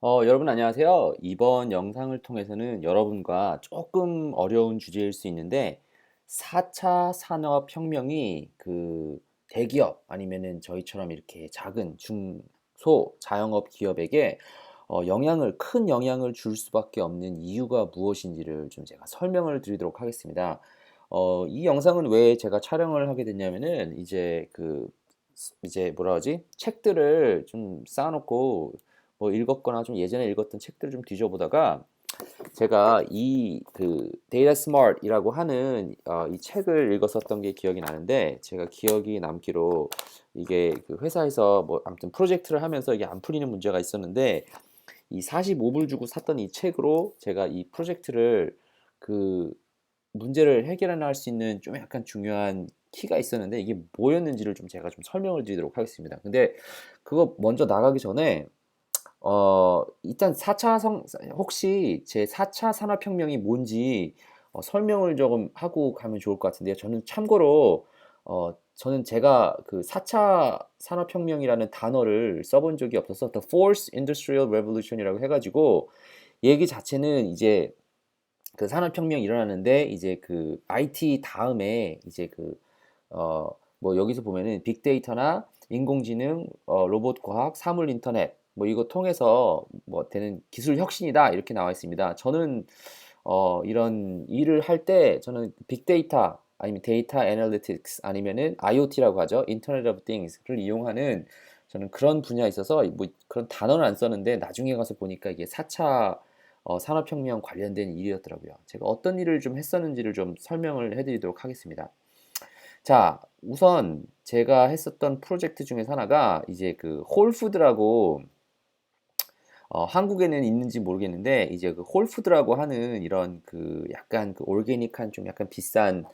어, 여러분 안녕하세요. 이번 영상을 통해서는 여러분과 조금 어려운 주제일 수 있는데 4차 산업혁명이 그 대기업 아니면은 저희처럼 이렇게 작은 중소 자영업 기업에게 어, 영향을 큰 영향을 줄 수밖에 없는 이유가 무엇인지를 좀 제가 설명을 드리도록 하겠습니다. 어, 이 영상은 왜 제가 촬영을 하게 됐냐면은 이제 그 이제 뭐라 하지? 책들을 좀 쌓아놓고 뭐 읽었거나 좀 예전에 읽었던 책들을 좀 뒤져보다가 제가 이 그 데이터 스마트이라고 하는 어, 이 책을 읽었었던 게 기억이 나는데 제가 기억이 남기로 이게 그 회사에서 뭐 아무튼 프로젝트를 하면서 이게 안 풀리는 문제가 있었는데 이 45불 주고 샀던 이 책으로 제가 이 프로젝트를 그 문제를 해결할 수 있는 좀 약간 중요한 키가 있었는데 이게 뭐였는지를 좀 제가 좀 설명을 드리도록 하겠습니다. 근데 그거 먼저 나가기 전에 어, 일단 4차 성, 혹시 제 4차 산업혁명이 뭔지 어, 설명을 조금 하고 가면 좋을 것 같은데요. 저는 참고로, 어, 저는 제가 그 4차 산업혁명이라는 단어를 써본 적이 없어서 The Fourth Industrial Revolution이라고 해가지고 얘기 자체는 이제 그 산업혁명이 일어나는데 이제 그 IT 다음에 이제 그, 어, 뭐 여기서 보면은 빅데이터나 인공지능, 어, 로봇 과학, 사물 인터넷, 뭐 이거 통해서 뭐 되는 기술 혁신이다 이렇게 나와 있습니다. 저는 어 이런 일을 할 때 저는 빅데이터 아니면 데이터 애널리틱스 아니면은 IoT라고 하죠. 인터넷 오브 띵스를 이용하는 저는 그런 분야에 있어서 뭐 그런 단어는 안 썼는데 나중에 가서 보니까 이게 4차 어, 산업혁명 관련된 일이었더라고요. 제가 어떤 일을 좀 했었는지를 좀 설명을 해드리도록 하겠습니다. 자, 우선 제가 했었던 프로젝트 중에 하나가 이제 그 홀푸드라고 어, 한국에는 있는지 모르겠는데 이제 그 홀푸드라고 하는 이런 그 약간 그 올게닉한 좀 약간 비싼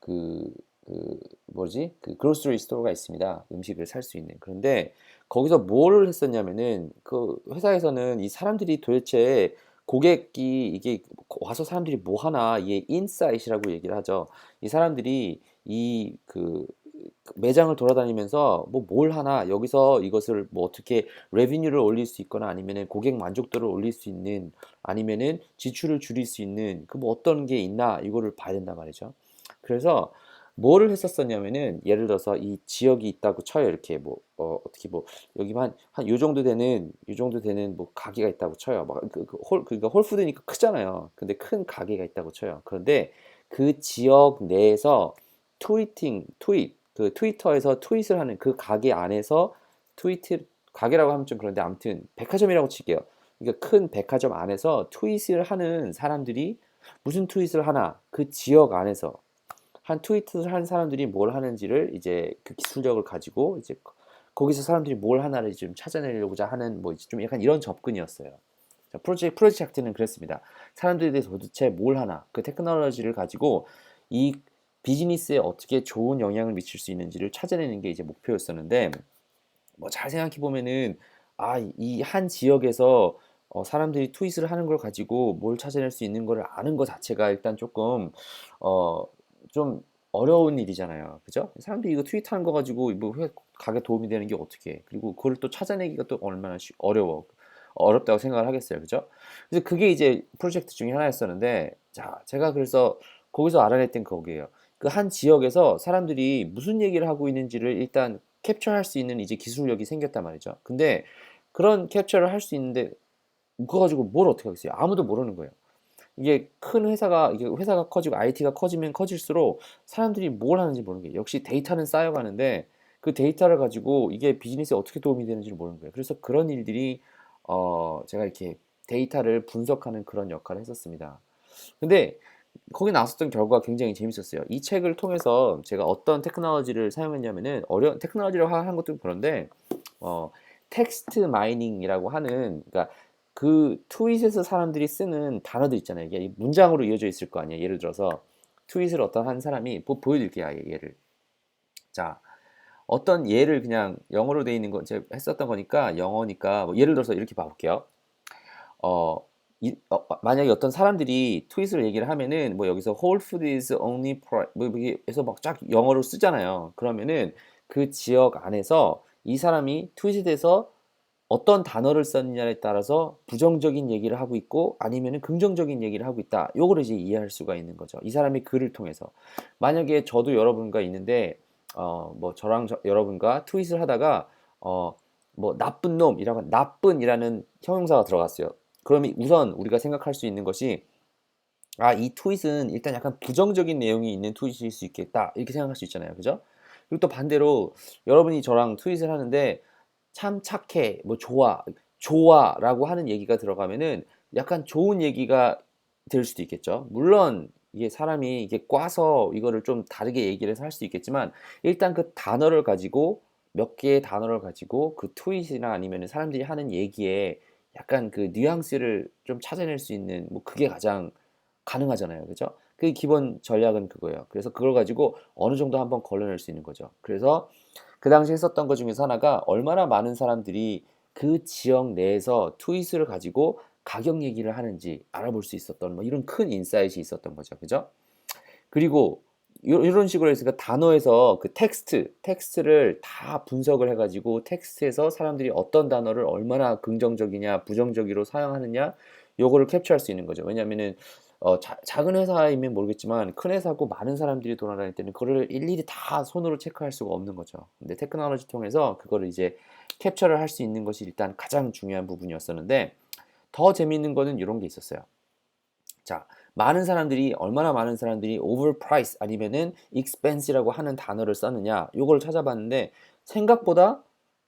그, 그 뭐지? 그 그로스리 스토어가 있습니다. 음식을 살 수 있는. 그런데 거기서 뭘 했었냐면은 그 회사에서는 이 사람들이 도대체 고객이 이게 와서 사람들이 뭐 하나 이게 인사이트라고 얘기를 하죠. 이 사람들이 이 그 매장을 돌아다니면서 뭐 뭘 하나 여기서 이것을 뭐 어떻게 레비뉴를 올릴 수 있거나 아니면은 고객 만족도를 올릴 수 있는 아니면은 지출을 줄일 수 있는 그 뭐 어떤 게 있나 이거를 봐야 된단 말이죠. 그래서 뭐를 했었었냐면은 예를 들어서 이 지역이 있다고 쳐요. 이렇게 뭐 어, 어떻게 뭐 여기만 한요 정도 되는 요 정도 되는 뭐 가게가 있다고 쳐요. 막그홀 그, 그 그러니까 홀푸드니까 크잖아요. 근데 큰 가게가 있다고 쳐요. 그런데 그 지역 내에서 트위팅 트윗 그 트위터에서 트윗을 하는 그 가게 안에서 트위트 가게라고 하면 좀 그런데 아무튼 백화점이라고 칠게요. 그러니까 큰 백화점 안에서 트윗을 하는 사람들이 무슨 트윗을 하나 그 지역 안에서 한 트위트를 한 사람들이 뭘 하는지를 이제 그 기술력을 가지고 이제 거기서 사람들이 뭘 하나를 좀 찾아내려고자 하는 뭐 좀 약간 이런 접근이었어요. 자, 프로젝트 프로젝트는 그랬습니다. 사람들이 도대체 뭘 하나 그 테크놀로지를 가지고 이 비즈니스에 어떻게 좋은 영향을 미칠 수 있는지를 찾아내는 게 이제 목표였었는데 뭐 잘 생각해 보면은 아 이 한 지역에서 어, 사람들이 트윗을 하는 걸 가지고 뭘 찾아낼 수 있는 걸 아는 것 자체가 일단 조금 어 좀 어려운 일이잖아요. 그죠? 사람들이 이거 트윗하는 거 가지고 뭐 가게 도움이 되는 게 어떻게? 그리고 그걸 또 찾아내기가 또 얼마나 쉬, 어려워. 어렵다고 생각을 하겠어요. 그죠? 그래서 그게 이제 프로젝트 중에 하나였었는데 자, 제가 그래서 거기서 알아냈던 거기에요. 그 한 지역에서 사람들이 무슨 얘기를 하고 있는지를 일단 캡처할 수 있는 이제 기술력이 생겼단 말이죠. 근데 그런 캡처를 할 수 있는데 그거 가지고 뭘 어떻게 하겠어요? 아무도 모르는 거예요. 이게 큰 회사가 이게 회사가 커지고 IT가 커지면 커질수록 사람들이 뭘 하는지 모르는 거예요. 역시 데이터는 쌓여가는데 그 데이터를 가지고 이게 비즈니스에 어떻게 도움이 되는지를 모르는 거예요. 그래서 그런 일들이 어 제가 이렇게 데이터를 분석하는 그런 역할을 했었습니다. 근데 거기 나왔었던 결과가 굉장히 재밌었어요. 이 책을 통해서 제가 어떤 테크놀로지를 사용했냐면은 어려운 테크놀로지를 한 것도 그런데 어 텍스트 마이닝이라고 하는 그러니까 그 트윗에서 사람들이 쓰는 단어들 있잖아요. 이게 문장으로 이어져 있을 거 아니에요. 예를 들어서 트윗을 어떤 한 사람이 보, 보여드릴게요. 아예 예를. 자, 어떤 예를 그냥 영어로 돼 있는 거 제가 했었던 거니까 영어니까 뭐 예를 들어서 이렇게 봐볼게요. 어, 이, 어, 만약에 어떤 사람들이 트윗을 얘기를 하면은 뭐 여기서 whole food is only price 뭐 여기서 막 쫙 영어로 쓰잖아요. 그러면은 그 지역 안에서 이 사람이 트윗에 대해서 어떤 단어를 썼느냐에 따라서 부정적인 얘기를 하고 있고 아니면은 긍정적인 얘기를 하고 있다. 요거를 이제 이해할 수가 있는 거죠. 이 사람의 글을 통해서. 만약에 저도 여러분과 있는데 어 뭐 저랑 저, 여러분과 트윗을 하다가 어 뭐 나쁜 놈이라고 나쁜이라는 형용사가 들어갔어요. 그러면 우선 우리가 생각할 수 있는 것이 아, 이 트윗은 일단 약간 부정적인 내용이 있는 트윗일 수 있겠다. 이렇게 생각할 수 있잖아요. 그죠? 그리고 또 반대로 여러분이 저랑 트윗을 하는데 참 착해, 뭐 좋아, 좋아 라고 하는 얘기가 들어가면은 약간 좋은 얘기가 될 수도 있겠죠. 물론 이게 사람이 이게 꽈서 이거를 좀 다르게 얘기를 해서 할 수 있겠지만 일단 그 단어를 가지고 몇 개의 단어를 가지고 그 트윗이나 아니면 사람들이 하는 얘기에 약간 그 뉘앙스를 좀 찾아낼 수 있는 뭐 그게 가장 가능하잖아요. 그죠? 그 기본 전략은 그거예요. 그래서 그걸 가지고 어느 정도 한번 걸러낼 수 있는 거죠. 그래서 그 당시에 썼던 것 중에서 하나가 얼마나 많은 사람들이 그 지역 내에서 트윗을 가지고 가격 얘기를 하는지 알아볼 수 있었던 뭐 이런 큰 인사이트이 있었던 거죠. 그죠? 그리고 이런 식으로 해서 그 단어에서 그 텍스트, 텍스트를 다 분석을 해가지고 텍스트에서 사람들이 어떤 단어를 얼마나 긍정적이냐, 부정적으로 사용하느냐, 요거를 캡처할 수 있는 거죠. 왜냐면은 어, 자, 작은 회사이면 모르겠지만 큰 회사고 많은 사람들이 돌아다닐 때는 그거를 일일이 다 손으로 체크할 수가 없는 거죠. 근데 테크놀로지 통해서 그거를 이제 캡처를 할 수 있는 것이 일단 가장 중요한 부분이었었는데 더 재미있는 거는 이런 게 있었어요. 자, 많은 사람들이 얼마나 많은 사람들이 overprice 아니면은 expense라고 하는 단어를 썼느냐 요걸 찾아봤는데 생각보다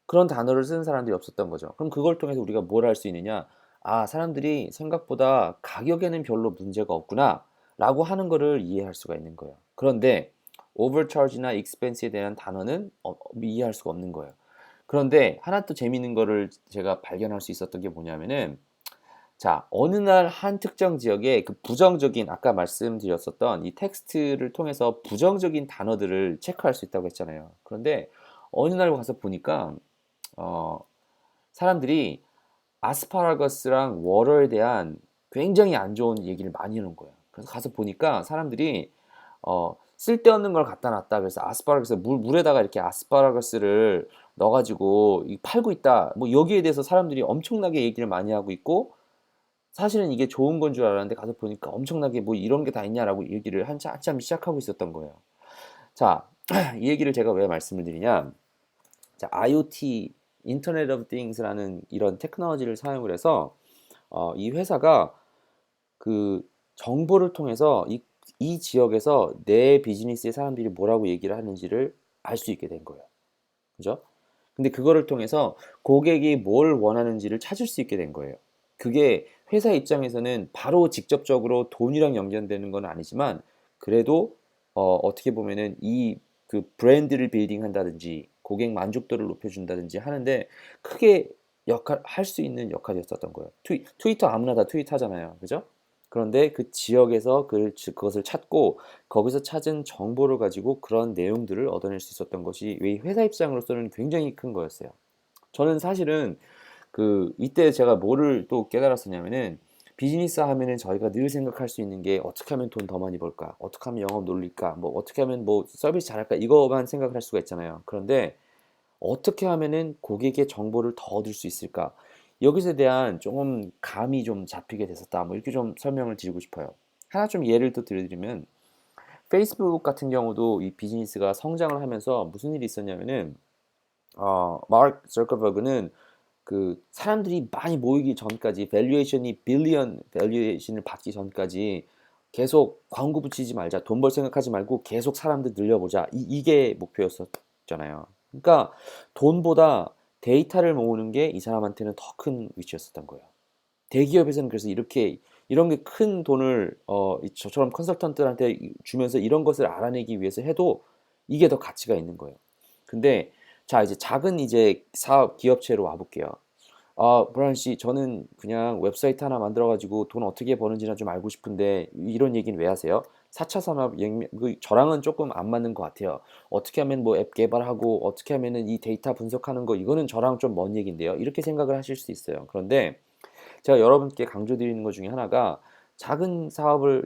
그런 단어를 쓰는 사람들이 없었던 거죠. 그럼 그걸 통해서 우리가 뭘할수 있느냐? 아, 사람들이 생각보다 가격에는 별로 문제가 없구나 라고 하는 거를 이해할 수가 있는 거예요. 그런데 overcharge나 expense에 대한 단어는 어, 이해할 수가 없는 거예요. 그런데 하나 또 재밌는 거를 제가 발견할 수 있었던 게 뭐냐면은 자, 어느 날 한 특정 지역에 그 부정적인 아까 말씀드렸었던 이 텍스트를 통해서 부정적인 단어들을 체크할 수 있다고 했잖아요. 그런데 어느 날 가서 보니까 어, 사람들이 아스파라거스랑 워러에 대한 굉장히 안 좋은 얘기를 많이 하는 거예요. 그래서 가서 보니까 사람들이 어, 쓸데없는 걸 갖다 놨다. 그래서 아스파라거스 물 물에다가 이렇게 아스파라거스를 넣어가지고 팔고 있다. 뭐 여기에 대해서 사람들이 엄청나게 얘기를 많이 하고 있고 사실은 이게 좋은 건 줄 알았는데 가서 보니까 엄청나게 뭐 이런 게 다 있냐라고 얘기를 한참, 한참 시작하고 있었던 거예요. 자, 이 얘기를 제가 왜 말씀을 드리냐? 자, IoT 인터넷 오브 띵스라는 이런 테크놀로지를 사용을 해서 어, 이 회사가 그 정보를 통해서 이, 이 지역에서 내 비즈니스의 사람들이 뭐라고 얘기를 하는지를 알 수 있게 된 거예요. 그죠? 근데 그거를 통해서 고객이 뭘 원하는지를 찾을 수 있게 된 거예요. 그게 회사 입장에서는 바로 직접적으로 돈이랑 연결되는 건 아니지만 그래도 어, 어떻게 보면은 이 그 브랜드를 빌딩 한다든지 고객 만족도를 높여준다든지 하는데 크게 역할 할 수 있는 역할이었었던 거예요. 트위, 트위터 아무나 다 트윗하잖아요, 그죠? 그런데 그 지역에서 그, 그것을 찾고 거기서 찾은 정보를 가지고 그런 내용들을 얻어낼 수 있었던 것이 왜 회사 입장으로서는 굉장히 큰 거였어요. 저는 사실은 그 이때 제가 뭐를 또 깨달았었냐면은 비즈니스 하면은 저희가 늘 생각할 수 있는 게 어떻게 하면 돈 더 많이 벌까? 어떻게 하면 영업 놀릴까? 뭐 어떻게 하면 뭐 서비스 잘할까? 이거만 생각을 할 수가 있잖아요. 그런데 어떻게 하면은 고객의 정보를 더 얻을 수 있을까? 여기서 대한 조금 감이 좀 잡히게 됐었다. 뭐 이렇게 좀 설명을 드리고 싶어요. 하나 좀 예를 또 들어드리면 페이스북 같은 경우도 이 비즈니스가 성장을 하면서 무슨 일이 있었냐면은 어, 마크 저커버그는 그 사람들이 많이 모이기 전까지 밸류에이션이 빌리언 밸류에이션을 받기 전까지 계속 광고 붙이지 말자 돈 벌 생각하지 말고 계속 사람들 늘려보자. 이, 이게 목표였었잖아요. 그러니까 돈보다 데이터를 모으는 게 이 사람한테는 더 큰 위치였었던 거예요. 대기업에서는 그래서 이렇게 이런 게 큰 돈을 어, 저처럼 컨설턴트한테 주면서 이런 것을 알아내기 위해서 해도 이게 더 가치가 있는 거예요. 근데 자, 이제 작은 이제 사업 기업체로 와볼게요. 아, 브라운 씨, 저는 그냥 웹사이트 하나 만들어가지고 돈 어떻게 버는지나 좀 알고 싶은데 이런 얘기는 왜 하세요? 4차 산업, 그 저랑은 조금 안 맞는 것 같아요. 어떻게 하면 뭐 앱 개발하고 어떻게 하면은 이 데이터 분석하는 거 이거는 저랑 좀 먼 얘기인데요. 이렇게 생각을 하실 수 있어요. 그런데 제가 여러분께 강조드리는 것 중에 하나가 작은 사업을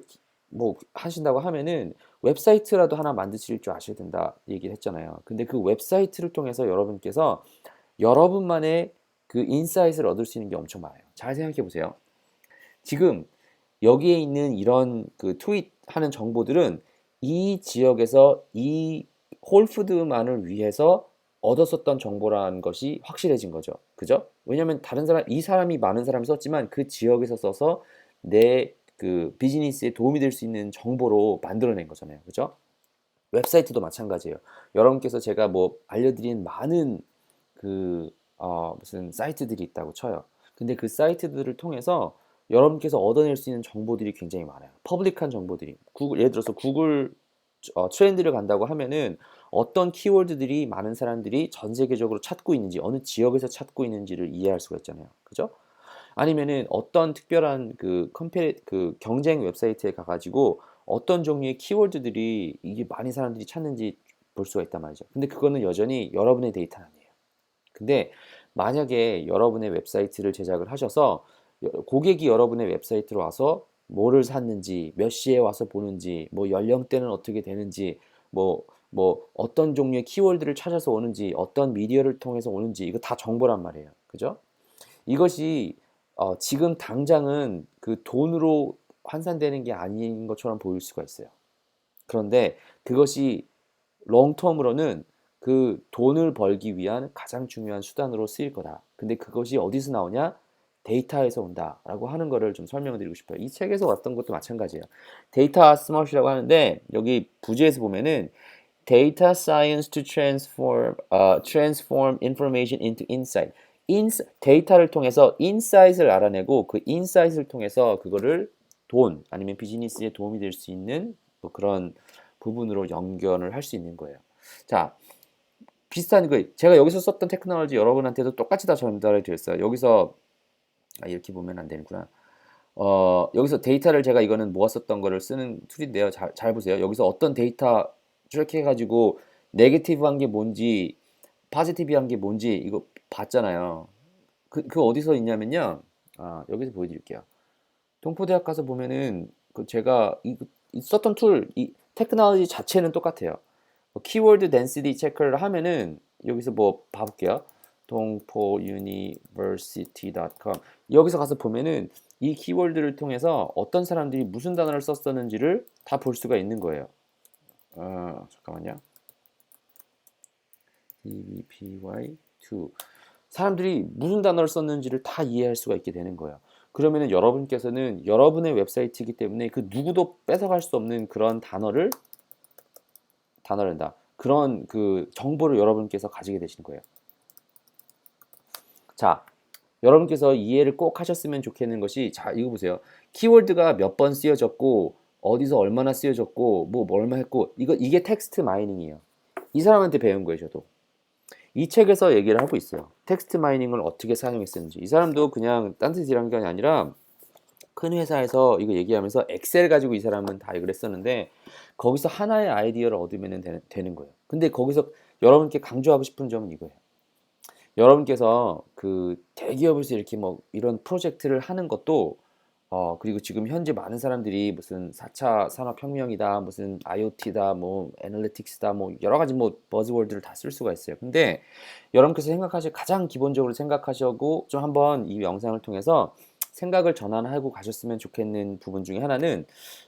뭐 하신다고 하면은 웹사이트라도 하나 만드실 줄 아셔야 된다 얘기를 했잖아요. 근데 그 웹사이트를 통해서 여러분께서 여러분만의 그 인사이트를 얻을 수 있는 게 엄청 많아요. 잘 생각해 보세요. 지금 여기에 있는 이런 그 트윗 하는 정보들은 이 지역에서 이 홀푸드만을 위해서 얻었었던 정보라는 것이 확실해진 거죠. 그죠? 왜냐면 다른 사람, 이 사람이 많은 사람이 썼지만 그 지역에서 써서 내 그 비즈니스에 도움이 될 수 있는 정보로 만들어낸 거잖아요. 그죠? 웹사이트도 마찬가지예요. 여러분께서 제가 뭐 알려드린 많은 그, 어, 무슨 사이트들이 있다고 쳐요. 근데 그 사이트들을 통해서 여러분께서 얻어낼 수 있는 정보들이 굉장히 많아요. 퍼블릭한 정보들이. 구글, 예를 들어서 구글 어, 트렌드를 간다고 하면은 어떤 키워드들이 많은 사람들이 전 세계적으로 찾고 있는지, 어느 지역에서 찾고 있는지를 이해할 수가 있잖아요. 그죠? 아니면은 어떤 특별한 그 컴페 그 경쟁 웹사이트에 가가지고 어떤 종류의 키워드들이 이게 많은 사람들이 찾는지 볼 수가 있단 말이죠. 근데 그거는 여전히 여러분의 데이터는 아니에요. 근데 만약에 여러분의 웹사이트를 제작을 하셔서 고객이 여러분의 웹사이트로 와서 뭐를 샀는지, 몇 시에 와서 보는지, 뭐 연령대는 어떻게 되는지, 뭐, 뭐 어떤 종류의 키워드를 찾아서 오는지, 어떤 미디어를 통해서 오는지, 이거 다 정보란 말이에요. 그죠? 이것이 어, 지금 당장은 그 돈으로 환산되는 게 아닌 것처럼 보일 수가 있어요. 그런데 그것이 롱텀으로는 그 돈을 벌기 위한 가장 중요한 수단으로 쓰일 거다. 근데 그것이 어디서 나오냐? 데이터에서 온다라고 하는 거를 좀 설명을 드리고 싶어요. 이 책에서 왔던 것도 마찬가지예요. 데이터 스마트이라고 하는데 여기 부제에서 보면은 data science to transform uh, transform information into insight. 인스, 데이터를 통해서 인사이트를 알아내고 그 인사이트를 통해서 그거를 돈 아니면 비즈니스에 도움이 될 수 있는 뭐 그런 부분으로 연결을 할 수 있는 거예요. 자, 비슷한 거 제가 여기서 썼던 테크놀로지 여러분한테도 똑같이 다 전달해 드렸어요. 여기서 아, 이렇게 보면 안 되는구나. 어, 여기서 데이터를 제가 이거는 모았었던 거를 쓰는 툴인데요. 잘, 잘 보세요. 여기서 어떤 데이터 추적해가지고 네게티브한 게 뭔지, 파지티브한 게 뭔지 이거 봤잖아요. 그, 그 어디서 있냐면요. 아, 여기서 보여드릴게요. 동포대학 가서 보면은 그 제가 이, 이 썼던 툴, 이 테크놀로지 자체는 똑같아요. 뭐 키워드 덴시티 체크를 하면은 여기서 뭐 봐볼게요. 동포university.com 여기서 가서 보면은 이 키워드를 통해서 어떤 사람들이 무슨 단어를 썼었는지를 다 볼 수가 있는 거예요. 어, 잠깐만요. dbpy2 사람들이 무슨 단어를 썼는지를 다 이해할 수가 있게 되는 거예요. 그러면은 여러분께서는 여러분의 웹사이트이기 때문에 그 누구도 뺏어갈 수 없는 그런 단어를 단어란다. 그런 그 정보를 여러분께서 가지게 되시는 거예요. 자, 여러분께서 이해를 꼭 하셨으면 좋겠는 것이 자, 이거 보세요. 키워드가 몇 번 쓰여졌고 어디서 얼마나 쓰여졌고 뭐 얼마 했고 이거 이게 텍스트 마이닝이에요. 이 사람한테 배운 거예요, 저도. 이 책에서 얘기를 하고 있어요. 텍스트 마이닝을 어떻게 사용했었는지. 이 사람도 그냥 딴짓이란 게 아니라 큰 회사에서 이거 얘기하면서 엑셀 가지고 이 사람은 다 이걸 했었는데 거기서 하나의 아이디어를 얻으면 되는 거예요. 근데 거기서 여러분께 강조하고 싶은 점은 이거예요. 여러분께서 그 대기업에서 이렇게 뭐 이런 프로젝트를 하는 것도 어 그리고 지금 현재 많은 사람들이 무슨 4차 산업혁명이다 무슨 IoT다 뭐 애널리틱스다 뭐 여러 가지 뭐 버즈워드를 다 쓸 수가 있어요 근데 여러분께서 생각하실 가장 기본적으로 생각하시고 좀 한번 이 영상을 통해서 생각을 전환하고 가셨으면 좋겠는 부분 중에 하나는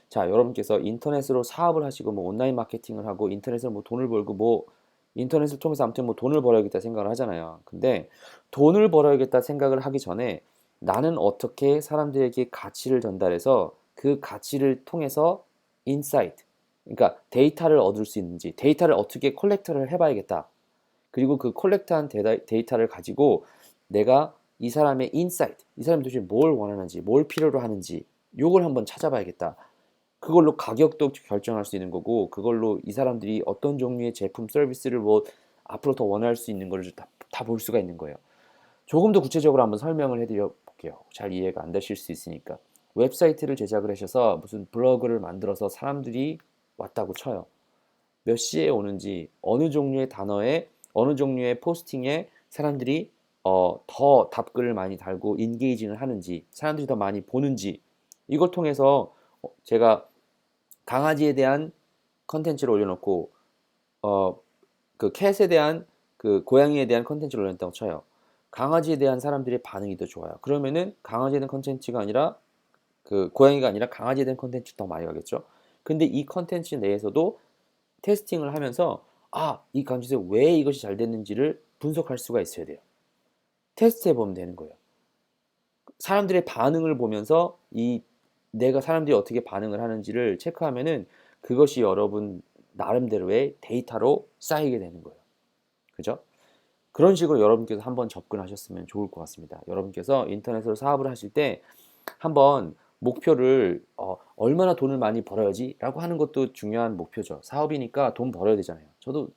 자 여러분께서 인터넷으로 사업을 하시고 뭐 온라인 마케팅을 하고 인터넷으로 뭐 돈을 벌고 뭐 인터넷을 통해서 아무튼 뭐 돈을 벌어야겠다 생각을 하잖아요. 근데 돈을 벌어야겠다 생각을 하기 전에 나는 어떻게 사람들에게 가치를 전달해서 그 가치를 통해서 인사이트, 그러니까 데이터를 얻을 수 있는지, 데이터를 어떻게 콜렉터를 해봐야겠다. 그리고 그 콜렉터한 데이터를 가지고 내가 이 사람의 인사이트, 이 사람이 도대체 뭘 원하는지, 뭘 필요로 하는지, 요걸 한번 찾아봐야겠다. 그걸로 가격도 결정할 수 있는 거고 그걸로 이 사람들이 어떤 종류의 제품 서비스를 뭐 앞으로 더 원할 수 있는 걸 다 볼 수가 있는 거예요. 조금 더 구체적으로 한번 설명을 해드려 볼게요. 잘 이해가 안 되실 수 있으니까 웹사이트를 제작을 하셔서 무슨 블로그를 만들어서 사람들이 왔다고 쳐요. 몇 시에 오는지 어느 종류의 단어에 어느 종류의 포스팅에 사람들이 어, 더 답글을 많이 달고 인게이징을 하는지 사람들이 더 많이 보는지 이걸 통해서 어, 제가 강아지에 대한 컨텐츠를 올려놓고 어 그 캣에 대한 그 고양이에 대한 컨텐츠를 올렸다고 쳐요. 강아지에 대한 사람들의 반응이 더 좋아요. 그러면은 강아지에 대한 컨텐츠가 아니라 그 고양이가 아니라 강아지에 대한 컨텐츠 더 많이 가겠죠. 근데 이 컨텐츠 내에서도 테스팅을 하면서 아, 이 컨텐츠에 왜 이것이 잘 됐는지를 분석할 수가 있어야 돼요. 테스트 해 보면 되는 거예요. 사람들의 반응을 보면서 이 내가 사람들이 어떻게 반응을 하는지를 체크하면은 그것이 여러분 나름대로의 데이터로 쌓이게 되는 거예요. 그죠? 그런 식으로 여러분께서 한번 접근하셨으면 좋을 것 같습니다. 여러분께서 인터넷으로 사업을 하실 때 한번 목표를 어, 얼마나 돈을 많이 벌어야지라고 하는 것도 중요한 목표죠. 사업이니까 돈 벌어야 되잖아요. 저도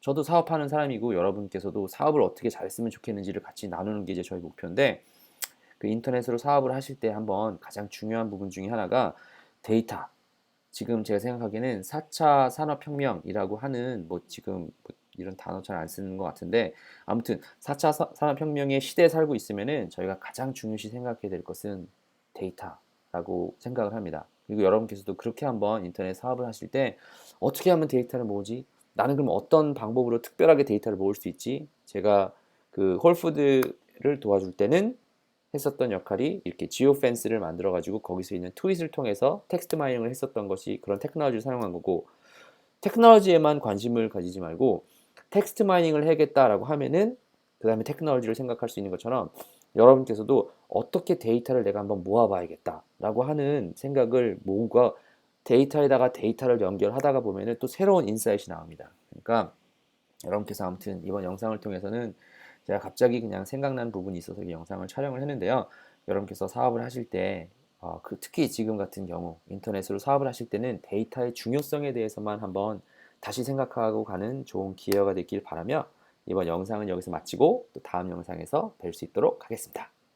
저도 사업하는 사람이고 여러분께서도 사업을 어떻게 잘 쓰면 좋겠는지를 같이 나누는 게 이제 저희 목표인데 그 인터넷으로 사업을 하실 때 한번 가장 중요한 부분 중에 하나가 데이터. 지금 제가 생각하기에는 4차 산업혁명이라고 하는 뭐 지금 뭐 이런 단어 잘 안 쓰는 것 같은데 아무튼 4차 사- 산업혁명의 시대에 살고 있으면은 저희가 가장 중요시 생각해야 될 것은 데이터라고 생각을 합니다. 그리고 여러분께서도 그렇게 한번 인터넷 사업을 하실 때 어떻게 하면 데이터를 모으지? 나는 그럼 어떤 방법으로 특별하게 데이터를 모을 수 있지? 제가 그 홀푸드를 도와줄 때는 했었던 역할이 이렇게 지오 펜스를 만들어 가지고 거기서 있는 트윗을 통해서 텍스트 마이닝을 했었던 것이 그런 테크놀로지를 사용한 거고 테크놀로지에만 관심을 가지지 말고 텍스트 마이닝을 해야겠다라고 하면은 그 다음에 테크놀로지를 생각할 수 있는 것처럼 여러분께서도 어떻게 데이터를 내가 한번 모아봐야겠다라고 하는 생각을 모으고 데이터에다가 데이터를 연결하다가 보면은 또 새로운 인사이트이 나옵니다. 그러니까 여러분께서 아무튼 이번 영상을 통해서는 제가 갑자기 그냥 생각난 부분이 있어서 이 영상을 촬영을 했는데요. 여러분께서 사업을 하실 때 어, 그 특히 지금 같은 경우 인터넷으로 사업을 하실 때는 데이터의 중요성에 대해서만 한번 다시 생각하고 가는 좋은 기회가 되길 바라며 이번 영상은 여기서 마치고 또 다음 영상에서 뵐 수 있도록 하겠습니다.